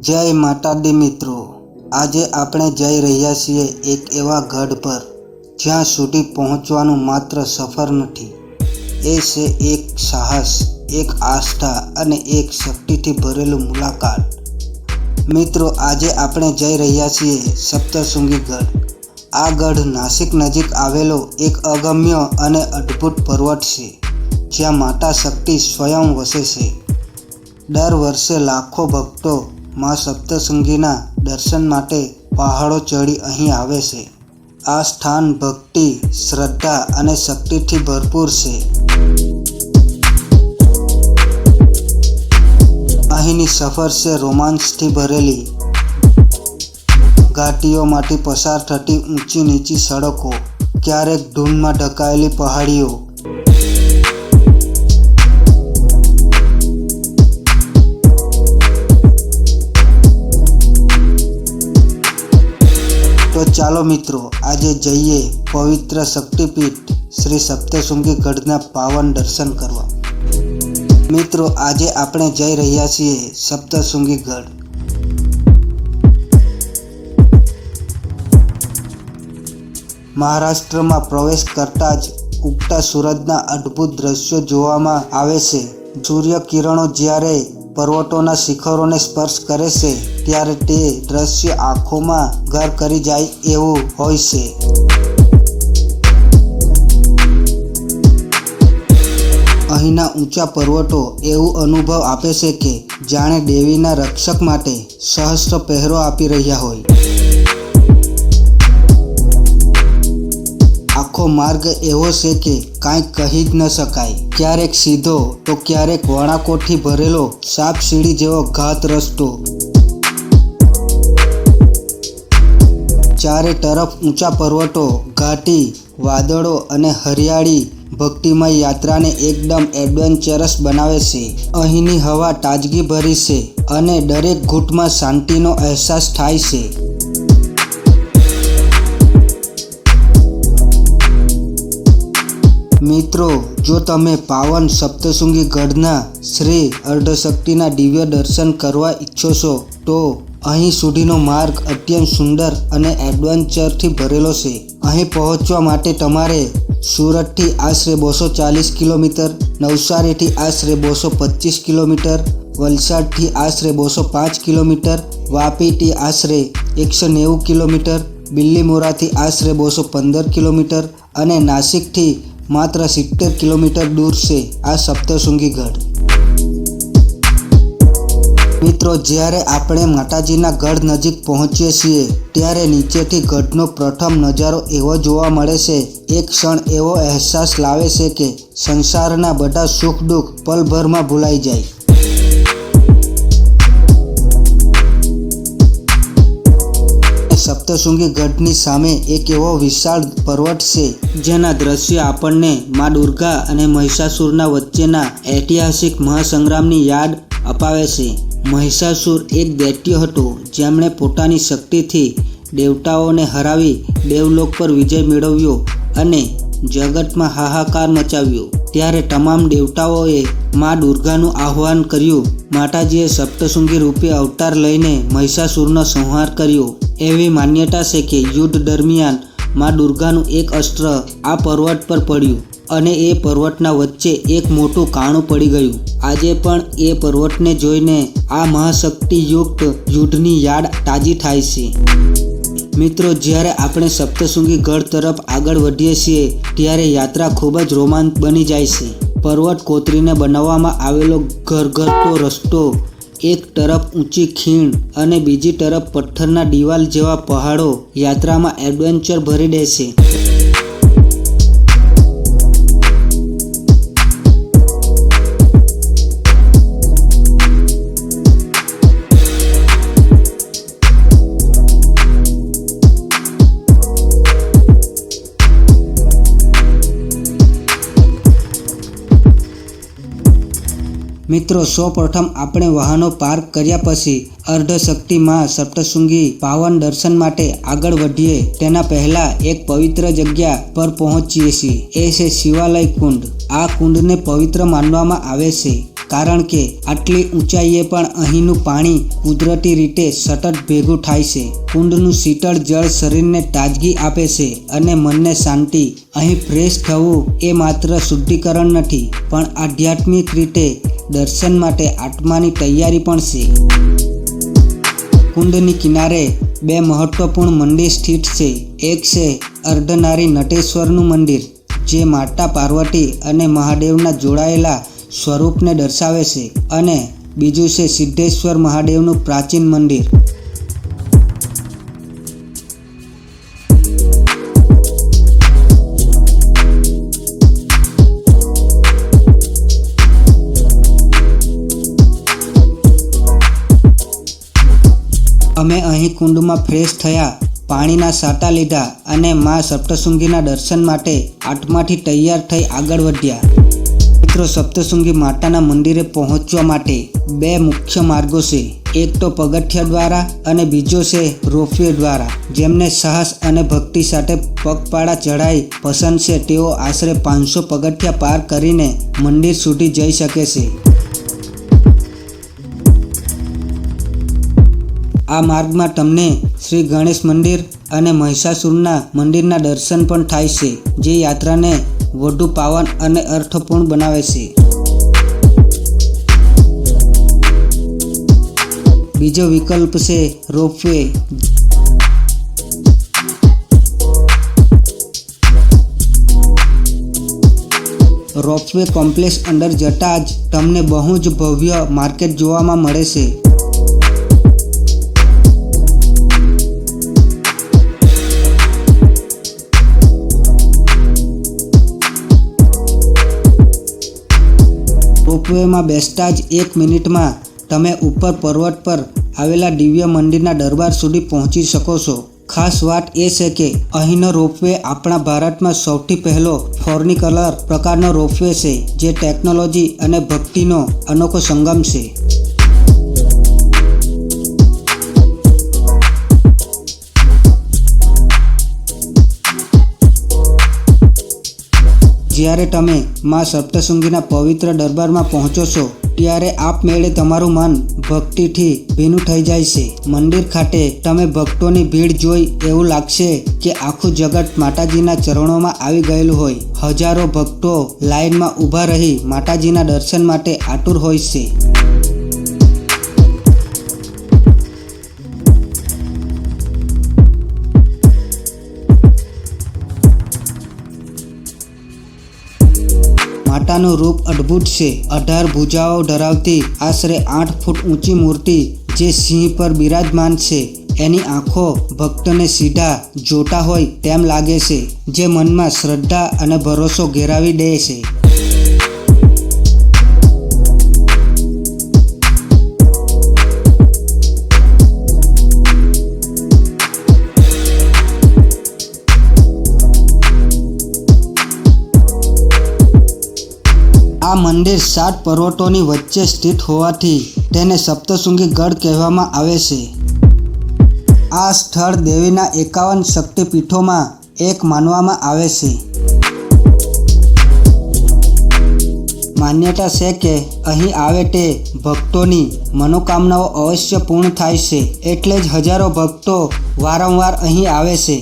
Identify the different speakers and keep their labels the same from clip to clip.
Speaker 1: જય માતાદી મિત્રો. આજે આપણે જઈ રહ્યા છીએ એક એવા ગઢ પર, જ્યાં સુધી પહોંચવાનું માત્ર સફર નથી. એ છે એક સાહસ, એક આસ્થા અને એક શક્તિથી ભરેલું મુલાકાત. મિત્રો, આજે આપણે જઈ રહ્યા છીએ સપ્તશૃંગી ગઢ. આ ગઢ નાસિક નજીક આવેલો એક અગમ્ય અને અદ્ભુત પર્વત છે, જ્યાં માતા શક્તિ સ્વયં વસે છે. દર વર્ષે લાખો ભક્તો મા સપ્તશૃંગીના દર્શન માટે પહાડો ચડી અહીં આવે છે. આ સ્થાન ભક્તિ, શ્રદ્ધા અને શક્તિથી ભરપૂર છે. અહીંની સફર છે રોમાંચથી ભરેલી. ઘાટીઓમાંથી પસાર થતી ઊંચી નીચી સડકો, ક્યારેક ધૂળમાં ઢકાયેલી પહાડીઓ ચાલો મિત્રો, આજે જઈએ પવિત્ર શક્તિપીઠ શ્રી સપ્તશૃંગી ગઢના પાવન દર્શન કરવા. મિત્રો, આજે આપણે જઈ રહ્યા છીએ સપ્તશૃંગી ગઢ. મહારાષ્ટ્રમાં પ્રવેશ કરતા જ ઉગતા સૂરજના અદ્ભુત દ્રશ્યો જોવામાં આવે છે. સૂર્ય કિરણો જ્યારે પર્વતોના શિખરોને સ્પર્શ કરે છે, ત્યારે તે દ્રશ્ય આંખોમાં ઘર કરી જાય એવું હોય છે. અહીંના ઊંચા પર્વતો એવું અનુભવ આપે છે કે જાણે દેવીના રક્ષક માટે સહસ્ત્ર પહેરો આપી રહ્યા હોય. આખો માર્ગ એવો છે કે કાંઈ કહી જ ન શકાય. ક્યારેક સીધો તો ક્યારેક વણાકોથી ભરેલો સાપ સીડી જેવો ઘાત રસ્તો. ચારે તરફ ઊંચા પર્વતો, ઘાટી, વાદળો અને હરિયાળી ભક્તિમય યાત્રાને એકદમ એડવેન્ચરસ બનાવે છે. અહીંની હવા તાજગી ભરી છે અને દરેક ઘૂંટમાં શાંતિનો અહેસાસ થાય છે. મિત્રો, જો તમે પાવન સપ્તશૃંગી ગઢના શ્રી અર્ધશક્તિના દિવ્ય દર્શન કરવા ઈચ્છો છો, તો અહીં સુધીનો માર્ગ અત્યંત સુંદર અને એડવેન્ચરથી ભરેલો છે. અહીં પહોંચવા માટે તમારે સુરતથી આશરે બસો ચાલીસ કિલોમીટર, નવસારીથી આશરે બસો પચીસ કિલોમીટર, વલસાડથી આશરે બસો પાંચ કિલોમીટર, વાપીથી આશરે એકસો નેવું કિલોમીટર, બિલ્લીમોરાથી આશરે બસો પંદર કિલોમીટર અને નાસિકથી માત્ર સિત્તેર કિલોમીટર દૂર છે આ સપ્તશૃંગી ગઢ. મિત્રો, જ્યારે આપણે માતાજીના ગઢ નજીક પહોંચીએ છીએ, ત્યારે નીચેથી ગઢનો પ્રથમ નજારો એવો જોવા મળે છે, એક ક્ષણ એવો અહેસાસ લાવે છે કે સંસારના બધા સુખ દુઃખ પલભરમાં ભૂલાઈ જાય. સપ્તશૃંગી ગઢની સામે એક એવો વિશાળ પર્વત છે, જેના દ્રશ્ય આપણને મા દુર્ગા અને મહિષાસુરના વચ્ચેના ઐતિહાસિક મહાસંગ્રામની યાદ અપાવે છે. મહિષાસુર એક દૈત્ય હતો, જેમણે પોતાની શક્તિથી દેવતાઓને હરાવી દેવલોક પર વિજય મેળવ્યો અને જગતમાં હાહાકાર મચાવ્યો. ત્યારે તમામ દેવતાઓએ મા દુર્ગાનું આહ્વાન કર્યું. માતાજીએ સપ્તશૃંગી રૂપે અવતાર લઈને મહિષાસુરનો સંહાર કર્યો. એવી માન્યતા છે કે યુદ્ધ દરમિયાનમાં દુર્ગાનું એક અસ્ત્ર આ પર્વત પર પડ્યું અને એ પર્વતના વચ્ચે એક મોટું કાણું પડી ગયું. આજે પણ એ પર્વતને જોઈને આ મહાશક્તિયુક્ત યુદ્ધની યાદ તાજી થાય છે. મિત્રો, જ્યારે આપણે સપ્તશૃંગી ગઢ તરફ આગળ વધીએ છીએ, ત્યારે યાત્રા ખૂબ જ રોમાંચ બની જાય છે. પર્વત કોતરીને બનાવવામાં આવેલો ઘરઘરતો રસ્તો એક તરફ ઊંચી ખીણ અને બીજી તરફ પથ્થરના દિવાલ જેવા પહાડો યાત્રામાં એડવેન્ચર ભરી દે મિત્રો સૌ પ્રથમ આપણે વાહનો પાર્ક કર્યા પછી અર્ધશક્તિ માં સપ્તશૃંગી પાવન દર્શન માટે આગળ વધીએ. તેના પહેલા એક પવિત્ર જગ્યા પર પહોંચીએ છીએ. એ છે શિવાલય કુંડ. આ કુંડને પવિત્ર માનવામાં આવે છે, કારણ કે આટલી ઊંચાઈએ પણ અહીંનું પાણી કુદરતી રીતે સતત ભેગું થાય છે. કુંડનું શીતળ જળ શરીરને તાજગી આપે છે અને મનને શાંતિ. અહીં ફ્રેશ થવું એ માત્ર શુદ્ધિકરણ નથી, પણ આધ્યાત્મિક રીતે દર્શન માટે આત્માની તૈયારી પણ છે. કુંડની કિનારે બે મહત્વપૂર્ણ મંદિર સ્થિત છે. એક છે અર્ધનારી નટેશ્વરનું મંદિર, જે માતા પાર્વતી અને મહાદેવના જોડાયેલા સ્વરૂપને દર્શાવે છે. અને બીજું છે સિદ્ધેશ્વર મહાદેવનું પ્રાચીન મંદિર. અમે અહીં કુંડમાં ફ્રેશ થયા, પાણીના સાટા લીધા અને મા સપ્તશૃંગીના દર્શન માટે આઠમાંથી તૈયાર થઈ આગળ વધ્યા. મિત્રો, સપ્તશૃંગી માતાના મંદિરે પહોંચવા માટે બે મુખ્ય માર્ગો છે. એક તો પગથિયા દ્વારા અને બીજો છે રોપવે દ્વારા. જેમને સાહસ અને ભક્તિ સાથે પગપાળા ચઢાઈ પસંદ છે, તેઓ આશરે પાંચસો પગથિયા પાર કરીને મંદિર સુધી જઈ શકે છે. આ માર્ગમાં તમને શ્રી ગણેશ મંદિર અને મહિષાસુરના મંદિરના દર્શન પણ થાય છે, જે યાત્રાને વધુ પાવન અને અર્થપૂર્ણ બનાવે છે. બીજો વિકલ્પ છે રોપવે. રોપવે કોમ્પ્લેક્સ અંદર જતાં જ તમને બહુ જ ભવ્ય માર્કેટ જોવામાં મળે છે. રોપવેમાં બેસતા જ એક મિનિટમાં તમે ઉપર પર્વત પર આવેલા દિવ્ય મંદિરના દરબાર સુધી પહોંચી શકો છો. ખાસ વાત એ છે કે અહીંનો રોપવે આપણા ભારતમાં સૌથી પહેલો ફોર્નિકલર પ્રકારનો રોપવે છે, જે ટેકનોલોજી અને ભક્તિનો અનોખો સંગમ છે. જ્યારે તમે મા સપ્તશૃંગીના પવિત્ર દરબારમાં પહોંચો છો, ત્યારે આપમેળે તમારું મન ભક્તિથી ભીનું થઈ જાય છે. મંદિર ખાતે તમે ભક્તોની ભીડ જોઈ એવું લાગશે કે આખું જગત માતાજીના ચરણોમાં આવી ગયેલું હોય. હજારો ભક્તો લાઈનમાં ઊભા રહી માતાજીના દર્શન માટે આતુર હોય છે. માતાનું રૂપ અદ્ભુત છે. અઢાર ભુજાઓ ધરાવતી આશરે આઠ ફૂટ ઊંચી મૂર્તિ જે સિંહ પર બિરાજમાન છે. એની આંખો ભક્તને સીધા જોતા હોય તેમ લાગે છે, જે મનમાં શ્રદ્ધા અને ભરોસો ઘેરાવી દે છે. આ મંદિર સાત પર્વતોની વચ્ચે સ્થિત હોવાથી તેને સપ્તશૃંગી ગઢ કહેવામાં આવે છે. આ સ્થળ દેવીના એકાવન શક્તિપીઠોમાં એક માનવામાં આવે છે. માન્યતા છે કે અહીં આવે તે ભક્તોની મનોકામનાઓ અવશ્ય પૂર્ણ થાય છે, એટલે જ હજારો ભક્તો વારંવાર અહીં આવે છે.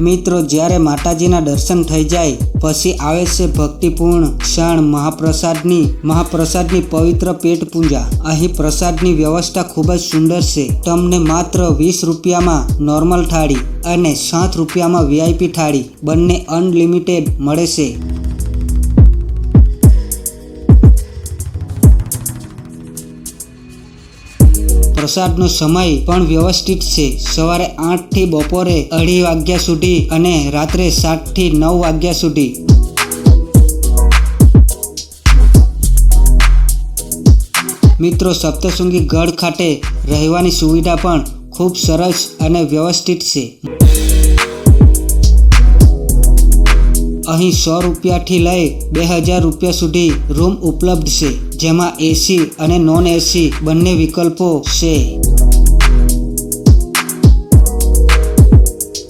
Speaker 1: મિત્રો, જ્યારે માતાજીના દર્શન થઈ જાય, પછી આવે છે ભક્તિપૂર્ણ ક્ષણ મહાપ્રસાદની મહાપ્રસાદની પવિત્ર પેટ પૂજા. અહીં પ્રસાદની વ્યવસ્થા ખૂબ જ સુંદર છે. તમને માત્ર વીસ રૂપિયામાં નોર્મલ થાળી અને સાત રૂપિયામાં વીઆઈપી થાળી બંને અનલિમિટેડ મળે છે. પ્રસાદનો સમય પણ વ્યવસ્થિત છે. સવારે આઠથી બપોરે અઢી વાગ્યા સુધી અને રાત્રે સાતથી નવ વાગ્યા સુધી. મિત્રો, સપ્તશૃંગી ગઢ ખાતે રહેવાની સુવિધા પણ ખૂબ સરસ અને વ્યવસ્થિત છે. અહીં સો રૂપિયાથી લઈ બે હજાર રૂપિયા સુધી રૂમ ઉપલબ્ધ છે. જેમાં એસી અને નોન એસી બંને વિકલ્પો છે.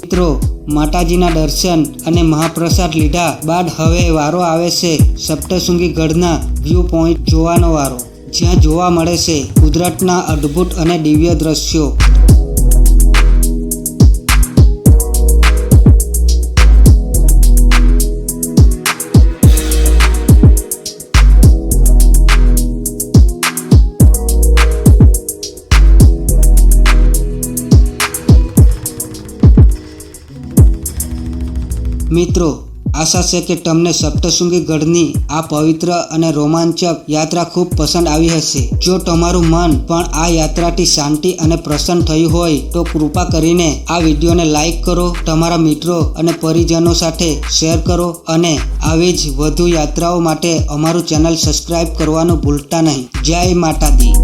Speaker 1: મિત્રો, માતાજીના દર્શન અને મહાપ્રસાદ લીધા બાદ હવે વારો આવે છે સપ્તશૃંગી ગઢના વ્યૂ પોઈન્ટ જોવાનો વારો. જ્યાં જોવા મળે છે કુદરતના અદ્ભુત અને દિવ્ય દ્રશ્યો. મિત્રો, આશા છે કે તમને સપ્તશૃંગી ગઢની આ પવિત્ર અને રોમાંચક યાત્રા ખૂબ પસંદ આવી હશે. જો તમારું મન પણ આ યાત્રાથી શાંતિ અને પ્રસન્ન થયું હોય, તો કૃપા કરીને આ વિડીયોને લાઈક કરો, તમારા મિત્રો અને પરિજનો સાથે શેર કરો અને આવી જ વધુ યાત્રાઓ માટે અમારું ચેનલ સબસ્ક્રાઈબ કરવાનું ભૂલતા નહીં. જય માતા દી